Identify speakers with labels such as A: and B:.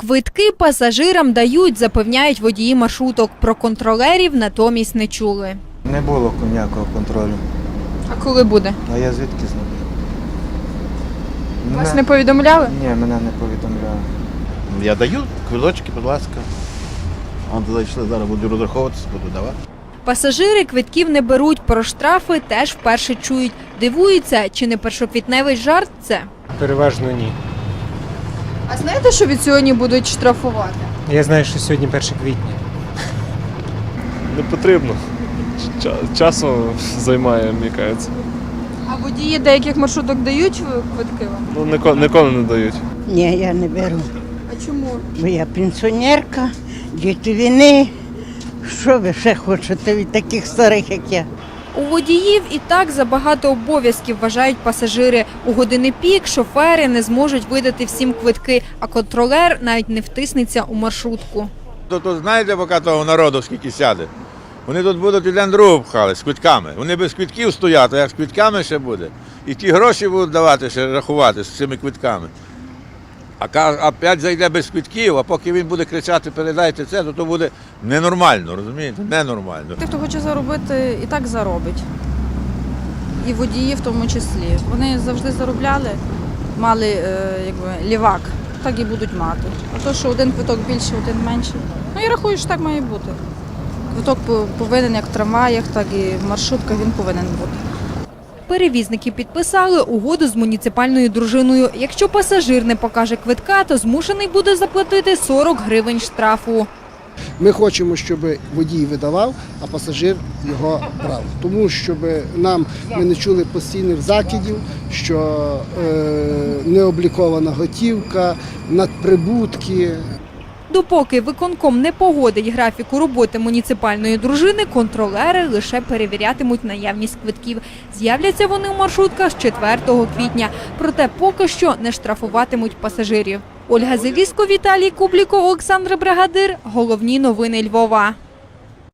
A: Квитки пасажирам дають, запевняють водії маршруток. Про контролерів натомість не чули.
B: Не було ніякого контролю.
A: А коли буде?
B: А я звідки знаю?
A: Вас не повідомляли?
B: Ні, мене не повідомляли.
C: Я даю квиточки, будь ласка. Он зайшли, зараз буду розраховуватися, буду давати.
A: Пасажири квитків не беруть, про штрафи теж вперше чують. Дивуються, чи не першоквітневий жарт це?
D: Переважно ні.
A: А знаєте, що від сьогодні будуть штрафувати?
D: Я знаю, що сьогодні 1 квітня.
E: Не потрібно. Ча- Часу займає, мені кажеться.
A: А водії деяких маршруток дають квитки вам?
E: Ну, ніколи, ніколи не дають.
F: Ні, я не беру.
A: А чому?
F: Бо я пенсіонерка, діти війни. Що ви ще хочете від таких старих, як я?
A: У водіїв і так забагато обов'язків вважають пасажири. У години пік шофери не зможуть видати всім квитки, а контролер навіть не втиснеться у маршрутку.
G: Тут знаєте, поки того народу скільки сяде. Вони тут будуть один другого пхали з квитками. Вони без квитків стоять, а як з квитками ще буде. І ті гроші будуть давати ще рахувати з цими квитками. А ка- а п'ять зайде без квитків, а поки він буде кричати, передайте це, то, то буде ненормально, розумієте? Ненормально.
H: Тих, хто хоче заробити, і так заробить. І водії в тому числі. Вони завжди заробляли, мали е, якби, лівак, так і будуть мати. А то, що один квиток більше, один менше. Ну я рахую, що так має бути. Квиток повинен як в трамваях, так і в маршрутках він повинен бути.
A: Перевізники підписали угоду з муніципальною дружиною. Якщо пасажир не покаже квитка, то змушений буде заплатити 40 гривень штрафу.
I: Ми хочемо, щоб водій видавав, а пасажир його брав. Тому щоб нам ми не чули постійних закидів, що е, необлікована готівка, надприбутки.
A: Допоки виконком не погодить графіку роботи муніципальної дружини, контролери лише перевірятимуть наявність квитків. З'являться вони у маршрутках з 4 квітня, проте поки що не штрафуватимуть пасажирів. Ольга Зеліско, Віталій Кубліков, Олександр Бригадир. Головні новини Львова.